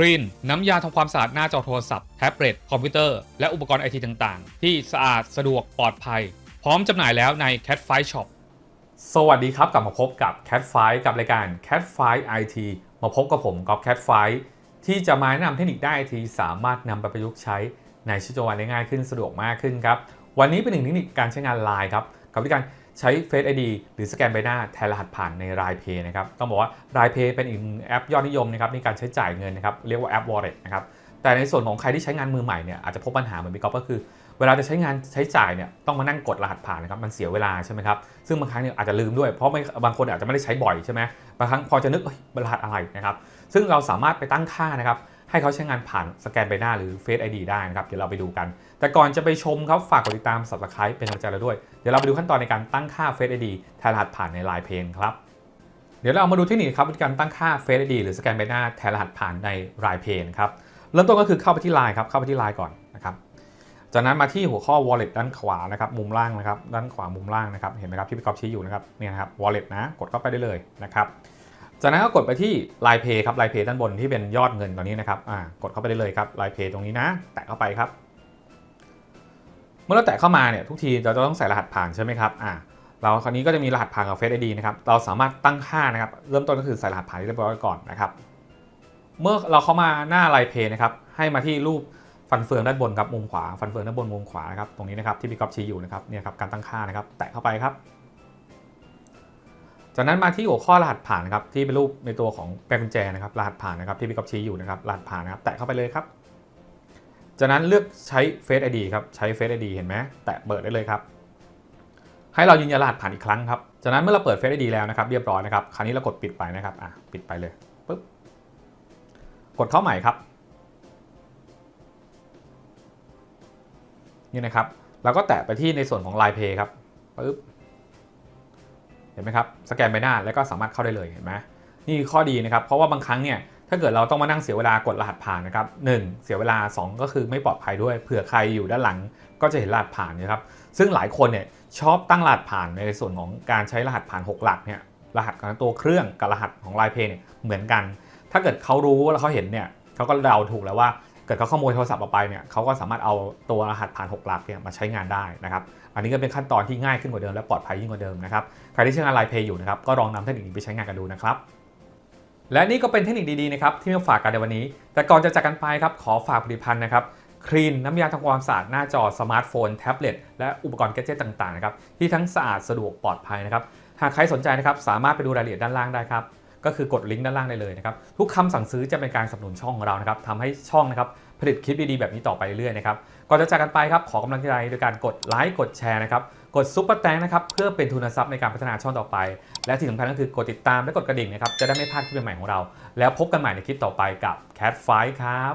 ครีนน้ำยาทำความสะอาดหน้าจอโทรศัพท์แท็บเล็ตคอมพิวเตอร์ และอุปกรณ์ไอทีต่างๆ ที่สะอาดสะดวกปลอดภัย พร้อมจำหน่ายแล้วใน Cat f i Shop สวัสดีครับกลับมาพบกับ Cat f i กับรายการ Cat f i IT มาพบกับผมก๊อฟ Cat f i ที่จะมาแนะนำเทคนิคได้ไอทีสามารถนำไปประยุกต์ใช้ในชีวิตประจำวันได้ง่ายขึ้นสะดวกมากขึ้นครับวันนี้เป็นหนึ่งเทคนิคการใช้งาน Line ครับกับวิธีการ ใช้ Face ID หรือสแกนใบหน้าแทนรหัสผ่านใน Line Pay นะครับต้องบอกว่า Line Pay เป็นอีกแอปยอดนิยมนะครับในการใช้จ่ายเงินนะครับเรียกว่าแอป Wallet นะครับแต่ในส่วนของใครที่ใช้งานมือใหม่เนี่ยอาจจะพบปัญหาเหมือนพี่ก๊อฟก็คือ เวลาจะใช้งานใช้จ่ายเนี่ยต้องมานั่งกดรหัสผ่านนะครับมันเสียเวลาใช่ไหมครับซึ่งบางครั้งเนี่ยอาจจะลืมด้วยเพราะไม่บางคนอาจจะไม่ได้ใช้บ่อยใช่ไหมบางครั้งพอจะนึกรหัสอะไรนะครับซึ่งเราสามารถไปตั้งค่านะครับ ให้เขาใช้งานผ่านสแกนใบหน้าหรือ Face ID ได้นะครับ เดี๋ยวเราไปดูกัน แต่ก่อนจะไปชมครับ ฝากกดติดตาม subscribe เป็นกำลังใจเราด้วย เดี๋ยวเราไปดูขั้นตอนในการตั้งค่า Face ID แทนรหัสผ่านใน Line Pay ครับ เดี๋ยวเรามาดูเทคนิคครับวิธีการตั้งค่า Face ID หรือสแกนใบหน้าแทนรหัสผ่านใน Line Pay ครับเริ่มต้นก็คือเข้าไปที่ Line ครับเข้าไปที่ Line ก่อนนะครับจากนั้นมาที่หัวข้อ wallet ด้านขวานะครับมุมล่างนะครับด้านขวามุมล่างนะครับเห็นไหมครับที่พี่กอฟชี้อยู่นะครับเนี่ยนะครับ wallet นะกดเข้าไปได้เลยนะครับ จากนั้นก็กดไปที่ Line Pay ครับ Line Pay ด้านบนที่เป็นยอดเงินตอนนี้นะครับอ่ากดเข้าไปได้เลยครับ Line Pay ตรงนี้นะ แตะเข้าไปครับ เมื่อเราแตะเข้ามาเนี่ยทุกทีเราจะต้องใส่รหัสผ่านใช่ไหมครับอ่าเราคราวนี้ก็จะมีรหัสผ่านกับ Face ID นะครับ เราสามารถตั้งค่านะครับ เริ่มต้นก็คือใส่รหัสผ่านที่เรียบร้อยก่อนนะครับ เมื่อเราเข้ามาหน้า Line Pay นะครับ ให้มาที่รูปฟันเฟืองด้านบนครับมุมขวา ฟันเฟืองด้านบนมุมขวานะครับ ตรงนี้นะครับที่พี่ก๊อฟชี้อยู่นะครับ เนี่ยครับการตั้งค่านะครับ แตะเข้าไปครับ จากนั้นมาที่หัวข้อรหัสผ่านนะครับที่เป็นรูปในตัวของแปลกุญแจนะครับรหัสผ่านนะครับที่พี่ก๊อฟชี้อยู่นะครับรหัสผ่านนะครับแตะเข้าไปเลยครับ จากนั้นเลือกใช้ Face ID ครับใช้ Face ID เห็นไหมแตะเปิดได้เลยครับ ให้เรายืนยันรหัสผ่านอีกครั้งครับจากนั้นเมื่อเราเปิด Face ID แล้วนะครับเรียบร้อยนะครับคราวนี้เรากดปิดไปนะครับอะปิดไปเลยปุ๊บกดเข้าใหม่ครับนี่นะครับเราก็แตะไปที่ในส่วนของ Line Pay ครับปึ๊บ ห็นไหมครับสแกนใบหน้าแล้วก็สามารถเข้าได้เลยเห็นไหมนี่ข้อดีนะครับ เพราะว่าบางครั้งเนี่ยถ้าเกิดเราต้องมานั่งเสียเวลากดรหัสผ่านนะครับหนึ่งเสียเวลา 2 ก็คือไม่ปลอดภัยด้วย เผื่อใครอยู่ด้านหลังก็จะเห็นรหัสผ่านนะครับซึ่งหลายคนเนี่ยชอบตั้งรหัสผ่านในส่วนของการใช้รหัสผ่าน 6 หลักเนี่ยรหัสของตัวเครื่องกับรหัสของ Line Pay เนี่ยเหมือนกัน ถ้าเกิดเขารู้แล้วเขาเห็นเนี่ยเขาก็เดาถูกแล้วว่า เกิดเขาขโมยโทรศัพท์ออกไปเนี่ยเขาก็สามารถเอาตัวรหัสผ่าน 6 หลักเนี่ยมาใช้งานได้นะครับ อันนี้ก็เป็นขั้นตอนที่ง่ายขึ้นกว่าเดิมและปลอดภัยยิ่งกว่าเดิมนะครับ ใครที่ใช้งานไลน์เพย์อยู่นะครับก็ลองนำเทคนิคนี้ไปใช้งานกันดูนะครับ และนี่ก็เป็นเทคนิคดีๆนะครับที่มาฝากกันในวันนี้ แต่ก่อนจะจากกันไปครับขอฝากผลิตภัณฑ์นะครับครีนน้ำยาทำความสะอาดหน้าจอสมาร์ทโฟนแท็บเล็ตและอุปกรณ์แกดเจิตต่างๆนะครับที่ทั้งสะอาดสะดวกปลอดภัยนะครับหากใครสนใจนะครับสามารถไปดูรายละเอียดด้านล่างได้ครับ ก็คือกดลิงก์ด้านล่างได้เลยนะครับทุกคำสั่งซื้อจะเป็นการสนับสนุนช่องของเรานะครับทำให้ช่องนะครับผลิตคลิปดีๆแบบนี้ต่อไปเรื่อยๆนะครับก่อนจะจากกันไปครับขอกำลังใจโดยการกดไลค์กดแชร์นะครับกดซุปเปอร์แตงนะครับเพื่อเป็นทุนทรัพย์ในการพัฒนาช่องต่อไป และที่สำคัญก็คือกดติดตามและกดกระดิ่งนะครับจะได้ไม่พลาดคลิปใหม่ๆของเรา แล้วพบกันใหม่ในคลิปต่อไปกับ Cat f i ครับ